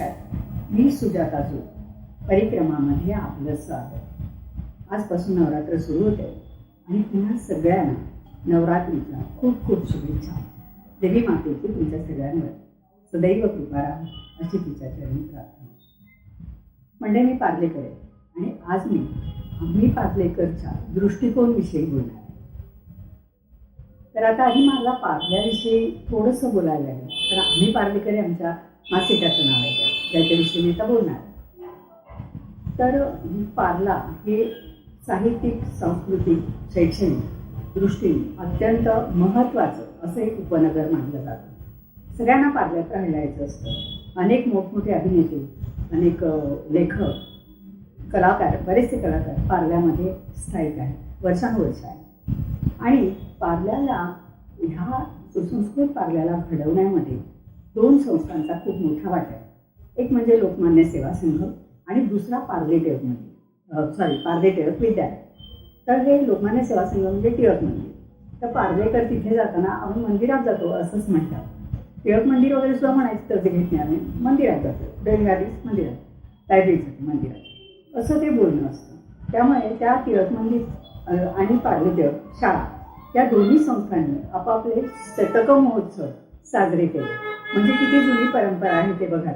नमस्कार. मी सुजाता जो परिक्रमामध्ये आपलं स्वागत. आजपासून नवरात्र सुरू होते आणि पुन्हा सगळ्यांना नवरात्रीच्या खूप खूप शुभेच्छा. देवी मातेची तुमच्या सगळ्यांवर सदैव कृपा राहा अशी तिच्या चरणी प्रार्थना. म्हणजे मी पार्लेकर आहे आणि आज मी आम्ही पार्लेकरच्या दृष्टिकोनविषयी बोलणार आहे. तर आता आधी मला पार्ल्याविषयी थोडंसं बोलायला आहे तर आम्ही पार्लेकर आमच्या मासिकाचं नाव आहे त्या. त्याच्याविषयी मी आता बोलणार तर पार्ला हे साहित्यिक सांस्कृतिक शैक्षणिक दृष्टीने अत्यंत महत्त्वाचं असं एक उपनगर मानलं जातं. सगळ्यांना पार्ल्यात राहिलायचं असतं. अनेक मोठमोठे अभिनेते अनेक लेखक कलाकार बरेचसे कलाकार पार्ल्यामध्ये स्थायिक आहेत. वर्षानुवर्ष आहे आणि पार्ल्याला ह्या सुसंस्कृत पार्ल्याला घडवण्यामध्ये दोन संस्थांचा खूप मोठा वाटा आहे. एक म्हणजे लोकमान्य सेवा संघ आणि दुसरा पार्ले टिळक सॉरी पार्ले टिळक विद्यालय. तर हे लोकमान्य सेवा संघ म्हणजे टिळक मंदिर. तर पार्लेकर तिथे जाताना आपण मंदिरात जातो असंच म्हणतात. टिळक मंदिर वगैरे सुद्धा म्हणायचं तर ते घेत नाही आम्ही. मंदिरात जातो. रविवारीच मंदिरात. लायब्ररीसाठी मंदिरात. असं ते बोलणं असतं. त्यामुळे त्या टिळक मंदिर आणि पार्ले टिळक शाळा या दोन्ही संस्थांनी आपापले शतक महोत्सव साजरे केले. म्हणजे किती जुनी परंपरा आहे ते बघा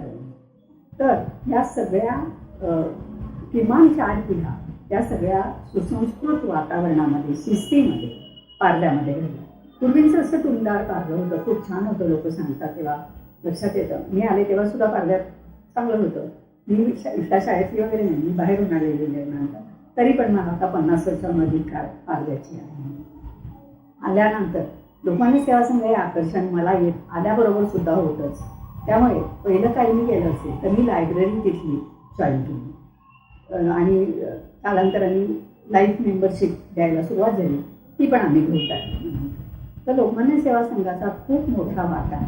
तर या सगळ्या किमान चार पिढ्या या सगळ्या सुसंस्कृत वातावरणामध्ये शिस्तीमध्ये पार्ल्यामध्ये घडल्या. पूर्वींचं असं तुमदार पार्लं होतं. खूप छान होतं लोक सांगतात तेव्हा लक्षात येतं. मी आले तेव्हा सुद्धा पार्ल्यात चांगलं होतं. मी शा- त्या शाळेतली वगैरे नाही. मी बाहेरून आलेली तरी पण मला आता पन्नास वर्षांमध्ये काळ पार्ल्याची आहे. आल्यानंतर लोकमान्य सेवा संघ हे आकर्षण मला येत आल्याबरोबर सुद्धा होतंच. त्यामुळे पहिलं काही मी केलं असेल तर मी लायब्ररी तिथली जॉईन केली. आणि कालांतराने लाईफ मेंबरशिप द्यायला सुरुवात झाली. ती पण आम्ही घेऊन टाकली. तर लोकमान्य सेवा संघाचा खूप मोठा वाटा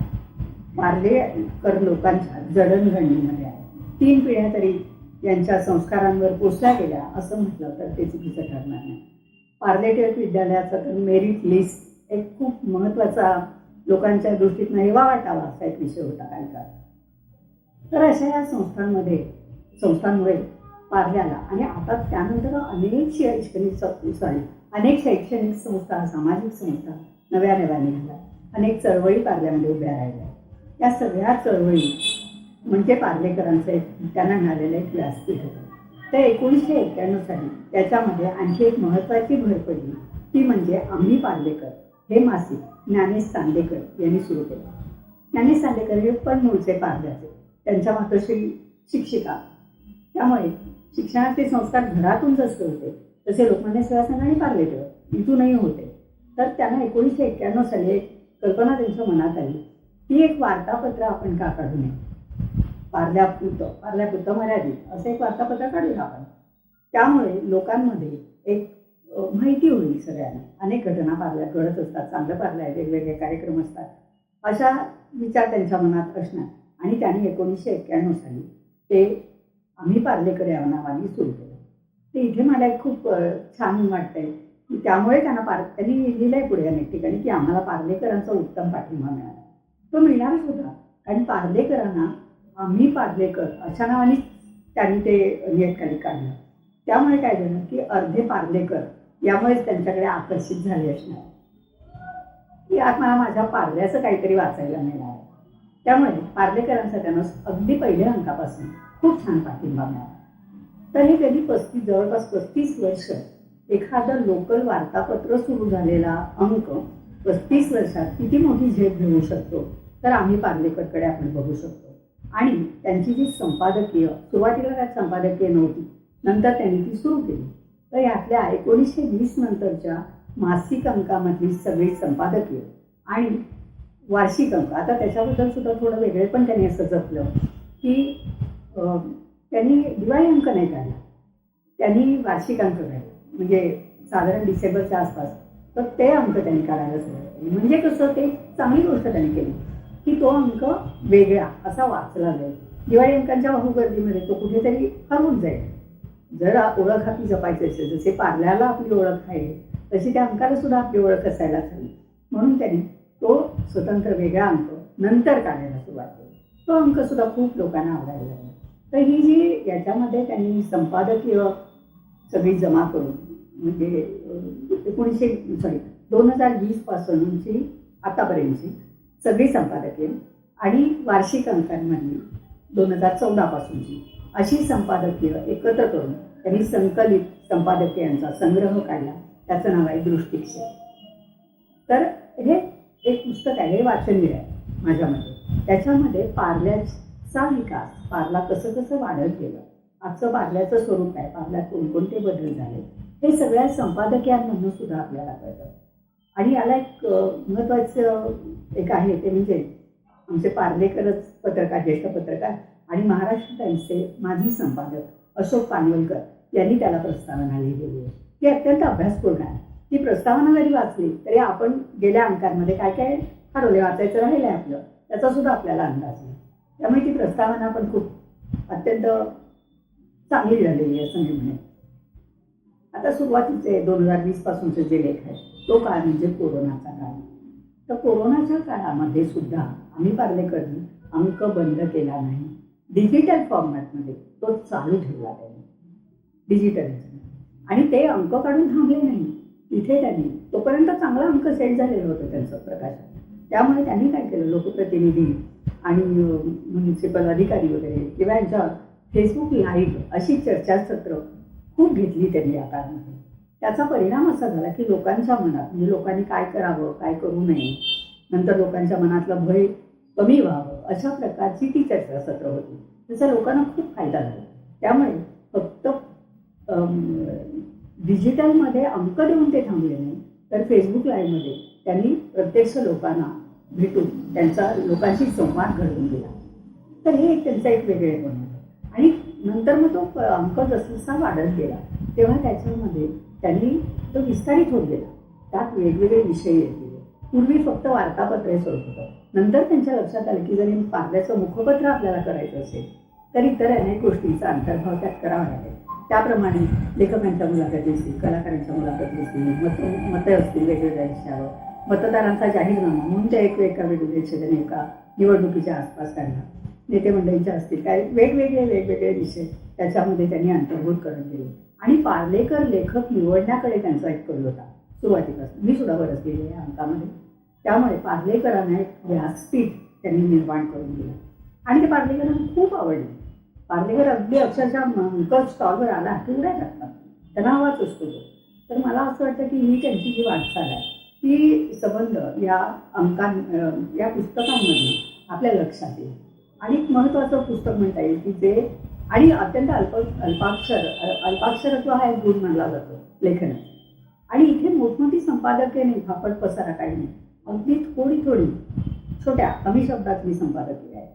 पार्लेकर लोकांच्या जडणघडणीमध्ये आहे. तीन पिढ्या तरी यांच्या संस्कारांवर पोचल्या गेल्या असं म्हटलं तर ते चुकीचं ठरणार नाही. पार्ले टिळक विद्यालयाचा तर मेरिट लिस्ट एक खूप महत्त्वाचा लोकांच्या दृष्टीतनं हेवा वाटावा असा एक विषय होता काय का? तर अशा या संस्थांमध्ये संस्थांमुळे पार्ल्याला आणि आता त्यानंतर अनेक शैक्षणिक सॉरी अनेक शैक्षणिक संस्था सामाजिक संस्था नव्या नव्या निघाल्या. अनेक चळवळी पार्ल्यामध्ये उभ्या राहिल्या. या सगळ्या चळवळी म्हणजे पार्लेकरांचं एक त्यांना मिळालेलं एक व्यासपीठ होतं. तर एकोणीसशे एक्क्याण्णव साली त्याच्यामध्ये आणखी एक महत्त्वाची भर पडली. ती म्हणजे आम्ही पार्लेकर हे मासिक ज्ञानेश चांदेकर यांनी सुरू केलं. ज्ञानेश चांदेकर हे पण मूळचे पारल्याचे त्यांच्या मातोश्री शिक्षिका. त्यामुळे शिक्षणाचे संस्कार घरातून जसे होते तसे लोकमान्य सेवा संघ आणि पार्लेकर इथूनही होते. तर त्यांना एकोणीसशे एक्क्याण्णव साली एक कल्पना त्यांच्या मनात आली. ती एक वार्तापत्र आपण का काढू नये? पारल्यापुरतं पारल्यापुरतं मर्यादित असं एक वार्तापत्र काढूया आपण. त्यामुळे लोकांमध्ये एक माहिती होईल सगळ्यांना. अनेक घटना पारल्या घडत असतात चांगलं पारलं आहे वेगवेगळे कार्यक्रम असतात. अशा विचार त्यांच्या मनात असणार. आणि त्यांनी एकोणीसशे एक्क्याण्णव साली ते आम्ही पार्लेकर या नावाने सुरू केलं. ते इथे मला एक खूप छान वाटतंय की त्यामुळे त्यांना पार त्यांनी लिहिलंय पुढे अनेक ठिकाणी की आम्हाला पार्लेकरांचा उत्तम पाठिंबा मिळाला. तो मिळणारच होता. कारण पार्लेकरांना आम्ही पार्लेकर अशा नावाने त्यांनी ते नियतकालिक काढलं. त्यामुळे काय झालं की अर्धे पार्लेकर यामुळेच त्यांच्याकडे आकर्षित झाले असणार. की आज मला माझ्या पार्ल्याचं काहीतरी वाचायला मिळणार आहे. त्यामुळे पार्लेकरांचा त्यांना अगदी पहिल्या अंकापासून खूप छान पाठिंबा मिळाला. तर हे कधी पस्तीस जवळपास पस्तीस वर्ष एखादं लोकल वार्तापत्र सुरू झालेला अंक पस्तीस वर्षात किती मोठी झेप घेऊ शकतो तर आम्ही पार्लेकरकडे आपण बघू शकतो. आणि त्यांची जी संपादकीय सुरुवातीला त्यात संपादकीय नव्हती नंतर त्यांनी ती सुरू केली. तर यातल्या एकोणीसशे वीस नंतरच्या मासिक अंकामधली सगळी संपादकीय आणि वार्षिक अंक. आता त्याच्याबद्दल सुद्धा थोडं वेगळे पण त्यांनी असं जपलं की त्यांनी दिवाळी अंक नाही काढला. त्यांनी वार्षिक अंक काढले. म्हणजे साधारण डिसेंबरच्या आसपास. तर ते अंक त्यांनी काढायला सुरुवात केली. म्हणजे कसं ते चांगली गोष्ट त्यांनी केली. की तो अंक वेगळा असा वाचला जाईल. दिवाळी अंकांच्या बहुगर्दीमध्ये तो कुठेतरी हरवून जाईल. जर ओळख आपली जपायची असेल जसे पार्ल्याला आपली ओळख आहे तशी त्या अंकाला सुद्धा आपली ओळख असायला हवी. म्हणून त्यांनी तो स्वतंत्र वेगळा अंक नंतर काढायला सुरुवात केली. तो अंक सुद्धा खूप लोकांना आवडायला लागला. तर ही जी याच्यामध्ये त्यांनी संपादकीय सगळी जमा करून म्हणजे एकोणीसशे सॉरी दोन हजार वीस पासूनची आतापर्यंतची सगळी संपादकीय आणि वार्षिक अंकांमधली दोन हजार चौदा पासूनची अशी संपादकीय एकत्र करून त्यांनी संकलित संपादकीयांचा संग्रह काढला. त्याचं नाव आहे दृष्टिक्षेप. तर हे एक पुस्तक आहे हे वाचनीय आहे माझ्यामध्ये. त्याच्यामध्ये पार्ल्याचा विकास पार्ला कसं कसं वाढत गेलं आजचं पार्ल्याचं स्वरूप आहे पार्ल्यात कोणकोणते बदल झाले हे सगळ्या संपादकीयांमधून सुद्धा आपल्याला कळतं. आणि याला एक महत्वाचं महत्त्वाचं एक आहे ते म्हणजे आमचे पार्लेकरच पत्रकार ज्येष्ठ पत्रकार आणि महाराष्ट्र टाइम्सचे माजी संपादक अशोक पानवलकर यांनी त्याला प्रस्तावना लिहिलेली आहे. ती अत्यंत अभ्यासपूर्ण आहे. ती प्रस्तावना जरी वाचली तरी आपण गेल्या अंकांमध्ये काय काय ठरवले वाचायचं राहिलं आहे आपलं त्याचा सुद्धा आपल्याला अंदाज नाही. त्यामुळे ती प्रस्तावना पण खूप अत्यंत चांगली झालेली आहे असं मी म्हणेन. आता सुरुवातीचे दोन हजार वीस पासूनचे जे लेख आहेत तो काळ म्हणजे कोरोनाचा काळ. तर कोरोनाच्या काळामध्ये सुद्धा आम्ही पार्लेकरनी अंक बंद केला नाही. डिजिटल फॉर्मॅटमध्ये तो चालू ठेवला त्यांनी. डिजिटल आणि ते अंक काढून थांबले नाही. तिथे त्यांनी तोपर्यंत चांगला अंक सेट झालेलं होतं त्यांचं प्रकाशन. त्यामुळे त्यांनी काय केलं लोकप्रतिनिधी आणि म्युन्सिपल अधिकारी वगैरे किंवा यांच्या फेसबुक लाईव्ह अशी चर्चासत्र खूप घेतली त्यांनी या काळामध्ये. त्याचा परिणाम असा झाला की लोकांच्या मनात म्हणजे लोकांनी काय करावं काय करू नये नंतर लोकांच्या मनातलं भय कमी व्हावं अशा प्रकारची ती चर्चासत्र होती. त्याचा लोकांना खूप फायदा झाला. त्यामुळे फक्त डिजिटलमध्ये अंक देऊन ते थांबले नाही तर फेसबुक लाईव्हमध्ये त्यांनी प्रत्यक्ष लोकांना भेटून त्यांचा लोकांशी संवाद घडवून दिला. तर हे एक त्यांचा एक वेगळे होतं. आणि नंतर मग तो अंक जसजसा वाढत गेला तेव्हा त्याच्यामध्ये त्यांनी तो विस्तारित होत गेला. त्यात वेगवेगळे विषय येत गेले पूर्वी फक्त वार्तापत्र स्वरूप होतं. नंतर त्यांच्या लक्षात आलं की जरी पार्ल्याचं मुखपत्र आपल्याला करायचं असेल तर इतर अनेक गोष्टींचा अंतर्भाव त्यात करावा लागेल. त्याप्रमाणे लेखकांच्या मुलाखती असतील कलाकारांच्या मुलाखती असतील मत मतं असतील वेगवेगळ्या विषयावर मतदारांचा जाहीरनामा म्हणून त्या एक एका वेगवेगळ्या क्षेत्राने एका निवडणुकीच्या आसपास काढला नेते मंडळींच्या असतील काय वेगवेगळे वेगवेगळे विषय त्याच्यामध्ये त्यांनी अंतर्भूत करून दिले. आणि पार्लेकर लेखक निवडण्याकडे त्यांचा एक कल होता सुरुवातीपासून. मी सुद्धा बरंच गेले या अंकामध्ये. त्यामुळे पार्लेकरांना एक व्यासपीठ त्यांनी निर्माण करून दिलं. आणि ते पार्लेकरांना खूप आवडले. पार्लेकर अगदी अक्षरशः अंक स्टॉलवर आला की उड्या टाकतात त्यांना आवाज असतो तो. तर मला असं वाटतं की ही त्यांची जी वाटचाल आहे ती संबंध या अंकां या पुस्तकांमध्ये आपल्या लक्षात येईल. आणि एक महत्त्वाचं पुस्तक म्हणता येईल की जे आणि अत्यंत अल्प अल्पाक्षर अल्पाक्षरत्व हा एक गुण मानला जातो लेखनात आणि इथे मोठमोठी संपादके नाही फापट पसारा काही नाही अगदी थोडी थोडी छोट्या कमी शब्दातली संपादकीय आहे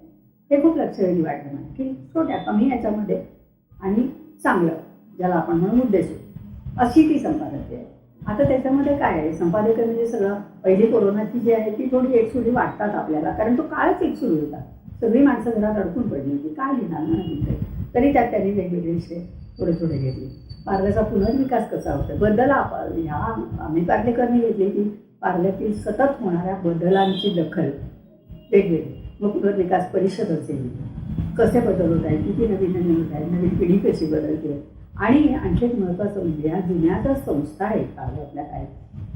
हे खूप लक्षवेधी वाटलं मला की छोट्या कमी याच्यामध्ये आणि चांगलं ज्याला आपण म्हणून उद्देश अशी ती संपादकीय आहे आता त्याच्यामध्ये काय आहे? संपादक म्हणजे सगळं पहिली कोरोनाची जी आहे ती थोडी एकसुरी वाटतात आपल्याला कारण तो काळच एकसुरी होता. सगळी माणसं घरात अडकून पडली होती. काय लिहिणार म्हणून काही तरी त्यात त्यांनी वेगवेगळे विषय थोडे थोडे घेतले. पार्ल्याचा पुनर्विकास कसा होतो बदल आप ह्या आम्ही पार्लेकरनी घेतली की पार्ल्यातील सतत होणाऱ्या बदलांची दखल वेगवेगळी. मग पुनर्विकास परिषद असेल. कसे बदल होत आहेत? किती नवीन नवीन होत आहेत? नवीन पिढी कशी बदलते? आणि आणखी एक महत्त्वाचं म्हणजे या जुन्या ज्या संस्था आहेत पार्ल्यातल्या काय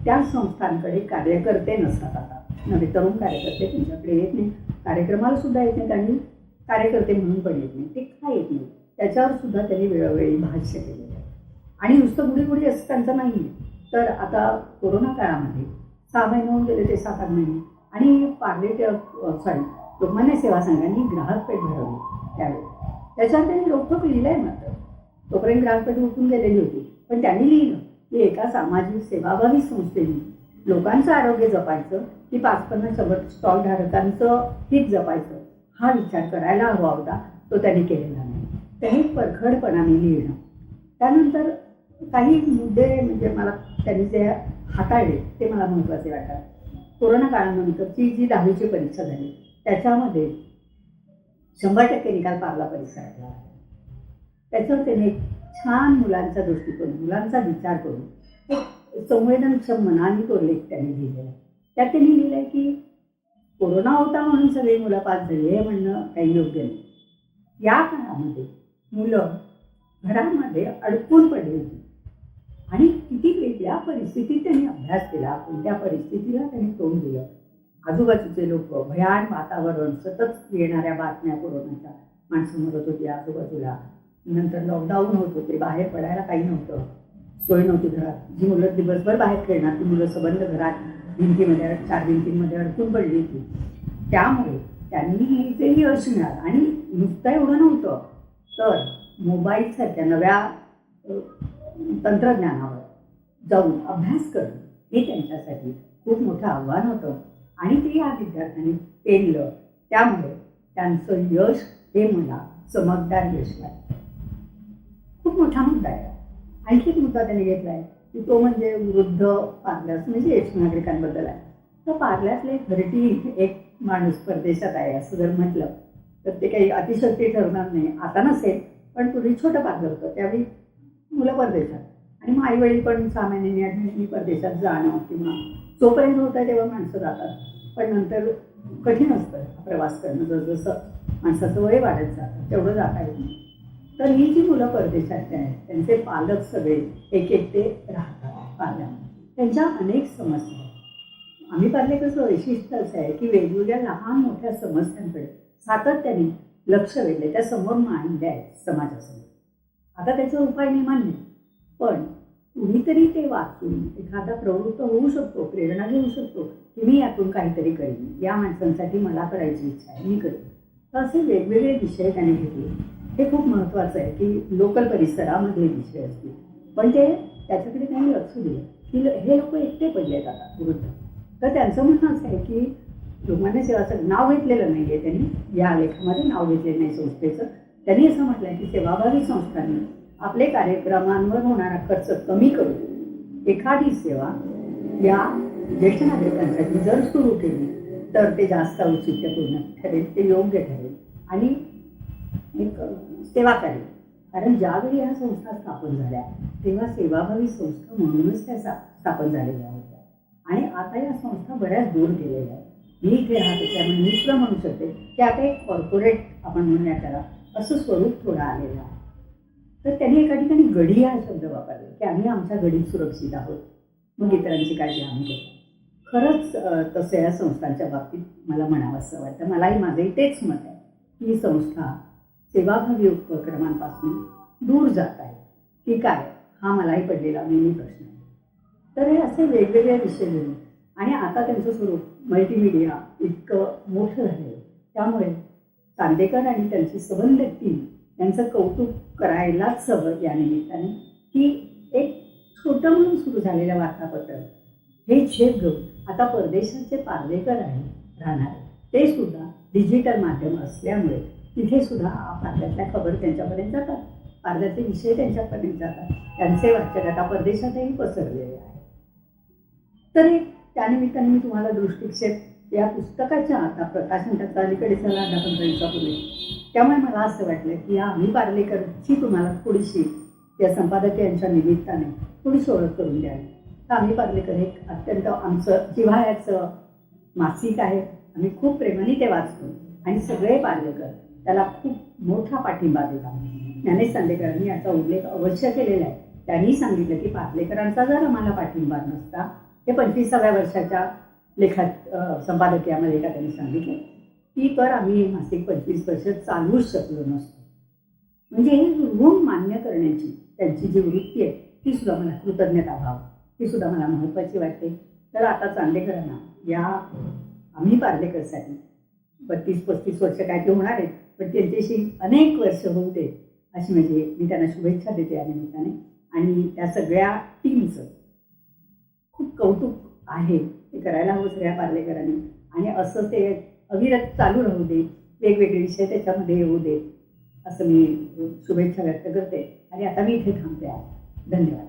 त्या संस्थांकडे कार्यकर्ते नसतात आता. नवे तरुण कार्यकर्ते त्यांच्याकडे येत नाही कार्यक्रमाला सुद्धा येत नाहीत आणि कार्यकर्ते म्हणून पण येत नाही. ते का येत नाही? त्याच्यावर सुद्धा त्यांनी वेळोवेळी भाष्य केलेलं आहे. आणि नुसतं गुढी गुढी असं त्यांचं नाही आहे तर आता कोरोना काळामध्ये सहा महिने होऊन गेले ते सात आठ महिने. आणि पार्ले सॉरी लोकमान्य सेवा संघांनी ग्राहक पेठ भरवली त्यावेळी. त्याच्यावर त्यांनी रोखोक लिहिलं आहे मात्र. तोपर्यंत ग्राहक पेठ उठून गेलेली होती. पण त्यांनी लिहिलं की एका सामाजिक सेवाभावी संस्थेने लोकांचं आरोग्य जपायचं की पाच पन्नास शंभर स्टॉल धारकांचं हित जपायचं. हा विचार करायला हवा होता. तो त्यांनी केलेला नाही. त्यांनी परखडपणाने लिहिणं त्यानंतर काही मुद्दे म्हणजे मला त्यांनी जे हाताळले ते मला महत्त्वाचे वाटतात. कोरोना काळानंतरची जी दहावीची परीक्षा झाली त्याच्यामध्ये शंभर टक्के निकाल पारला परिसरातला त्याच्यावर त्याने छान मुलांचा दृष्टिकोन मुलांचा विचार करून एक संवेदनक्षम मनाने तो लेख त्यांनी लिहिलेला आहे. त्यात त्यांनी लिहिलं आहे की कोरोना होता म्हणून सगळी मुलं पास झाली हे म्हणणं काही योग्य नाही. या काळामध्ये मुलं घरामध्ये अडकून पडली होती. आणि किती वेगळ्या परिस्थितीत त्यांनी अभ्यास केला कोणत्या परिस्थितीला त्यांनी तोंड दिलं. आजूबाजूचे लोक भयान वातावरण सतत येणाऱ्या बातम्या कोरोनाच्या. माणसं म्हणत होती आजूबाजूला. नंतर लॉकडाऊन होत होते बाहेर पडायला काही नव्हतं. सोय नव्हती घरात. जी मुलं दिवसभर बाहेर खेळणार ती मुलं सबंध घरात भिंतीमध्ये चार भिंतींमध्ये अडकून पडली होती. त्यामुळे त्यांनी ते जे यश मिळालं आणि नुसतं एवढं नव्हतं तर मोबाईलसारख्या नव्या तंत्रज्ञानावर जाऊन अभ्यास करणं हे त्यांच्यासाठी खूप मोठं आव्हान होतं. आणि ते या विद्यार्थ्यांनी पेरलं त्यामुळे त्यांचं यश हे मला चमकदार यश लागतं खूप मोठा मुद्दा आहे. आणखी एक मुद्दा त्यांनी घेतला आहे. की तो म्हणजे वृद्ध पार्लर्स म्हणजे ज्येष्ठ नागरिकांबद्दल आहे. तर पार्ल्यातले घरटी एक माणूस परदेशात आहे असं जर म्हटलं तर ते काही अतिशक्ती ठरणार नाही. आता नसेल पण पूर्वी छोटं पार्लर होतं त्यावेळी मुलं परदेशात. आणि मग आईवडील पण सहा महिन्यांनी आठ परदेशात जाणं किंवा जोपर्यंत होतं तेव्हा माणसं जातात. पण नंतर कठीण असतं प्रवास करणं. जसजसं माणसाचं वय वाढत जातं तेवढं जाता येत नाही. तर ही जी मुलं परदेशातले आहेत त्यांचे पालक सगळे एक एकटे राहतात पाल्यामध्ये त्यांच्या अनेक समस्या आहेत. आम्ही कसं वैशिष्ट्य असं आहे की वेगवेगळ्या लहान मोठ्या समस्यांकडे सातत्याने लक्ष वेधले त्या समोर मांडल्या आहेत समाजासमोर. आता त्याचा उपाय नाही. मान्य पण कुणीतरी ते वाचून एखादा प्रवृत्त होऊ शकतो प्रेरणा घेऊ शकतो की मी यातून काहीतरी करेन. या माणसांसाठी मला करायची इच्छा आहे मी करेन. तर असे वेगवेगळे विषय त्याने घेतले. हे खूप महत्त्वाचं आहे की लोकल परिसरामध्ये विषय असतील. पण ते त्याच्याकडे त्यांनी लक्ष दिलं. की हे लोक एकटे पडले जातात वृद्ध. तर त्यांचं म्हणणं असं आहे की लोकांना सेवाचं नाव घेतलेलं नाही आहे त्यांनी या लेखामध्ये नाव घेतलेलं नाही संस्थेचं. त्यांनी असं म्हटलं आहे की सेवाभावी संस्थांनी आपले कार्यक्रमांवर होणारा खर्च कमी करून एखादी सेवा या ज्येष्ठ नागरिकांसाठी जर सुरू केली तर ते जास्त औचित्यपूर्ण ठरेल ते योग्य ठरेल. आणि एक सेवा करेल. कारण ज्यावेळी ह्या संस्था स्थापन झाल्या तेव्हा सेवाभावी संस्था म्हणूनच त्या स्थापन झालेल्या होत्या. आणि आता या संस्था बऱ्याच दूर गेलेल्या आहेत. मी इथे राहते त्यामुळे मी तुला म्हणू शकते की आता एक कॉर्पोरेट आपण म्हणूया त्याला असं स्वरूप थोडं आलेलं आहे. तर त्यांनी एका ठिकाणी गडी हा शब्द वापरला की आम्ही आमच्या गडीत सुरक्षित आहोत. मग इतरांची काळजी आम्ही घेतो. खरंच तसं या संस्थांच्या बाबतीत मला म्हणावं असं वाटतं. मलाही माझंही तेच मत आहे की ही संस्था सेवाभावी उपक्रमांपासून दूर जात आहे. की काय? हा मलाही पडलेला नेहमी प्रश्न आहे. तर हे असे वेगवेगळे विषय घेऊन आणि आता त्यांचं स्वरूप मल्टीमिडिया इतकं मोठं झालं आहे त्यामुळे चांदेकर आणि त्यांची सबंध टीम यांचं कौतुक करायलाच हवं या निमित्ताने. की एक छोटं म्हणून सुरू झालेलं वार्तापत्र. हे झेप घेऊन आता परदेशाचे पार्लेकर आहे राहणार ते सुद्धा डिजिटल माध्यम असल्यामुळे तिथे सुद्धा पार्ल्यातल्या खबर त्यांच्यापर्यंत जातात. पार्ल्याचे विषय त्यांच्यापर्यंत जातात. त्यांचे वाचक आता परदेशातही पसरलेले आहे तर त्यानिमित्ताने मी तुम्हाला दृष्टिक्षेप या पुस्तकाच्या आता प्रकाशन त्याचा अलीकडे चला आता पंधरा दिवसापूर्वी त्यामुळे मला असं वाटलं की या आम्ही पार्लेकरची तुम्हाला थोडीशी या संपादकीयांच्या निमित्ताने थोडीशी ओळख करून द्यावी. तर आम्ही पार्लेकर हे अत्यंत आमचं जिव्हाळ्याचं मासिक आहे. आम्ही खूप प्रेमाने ते वाचतो. आणि सगळे पार्लेकर त्याला खूप मोठा पाठिंबा दिला. ज्ञानेश चांदेकरांनी याचा उल्लेख अवश्य केलेला आहे. त्यांनी सांगितलं की पार्लेकरांचा जर आम्हाला पाठिंबा नसता हे पंचवीसाव्या वर्षाच्या लेखात संपादकीयामध्ये एका त्यांनी सांगितलं की तर आम्ही मासिक पंचवीस वर्ष चालवूच शकलो नसतो. म्हणजे हे ऋण मान्य करण्याची त्यांची जी वृत्ती आहे ती सुद्धा मला कृतज्ञता भाव. ती सुद्धा मला महत्त्वाची वाटते. तर आता चांदेकरांना या आम्ही पार्लेकरसाठी बत्तीस पस्तीस वर्ष काय ते होणार आहेत पण त्यांच्याशी अनेक वर्ष होऊ दे अशी म्हणजे मी त्यांना शुभेच्छा देते या निमित्ताने. आणि त्या सगळ्या टीमचं खूप कौतुक आहे ते करायला हवं सगळ्या पार्लेकरांनी. आणि असं ते अविरत चालू राहू दे वेगवेगळे विषय त्याच्यामध्ये येऊ दे असं मी शुभेच्छा व्यक्त करते. आणि आता मी इथे थांबते. आहे धन्यवाद.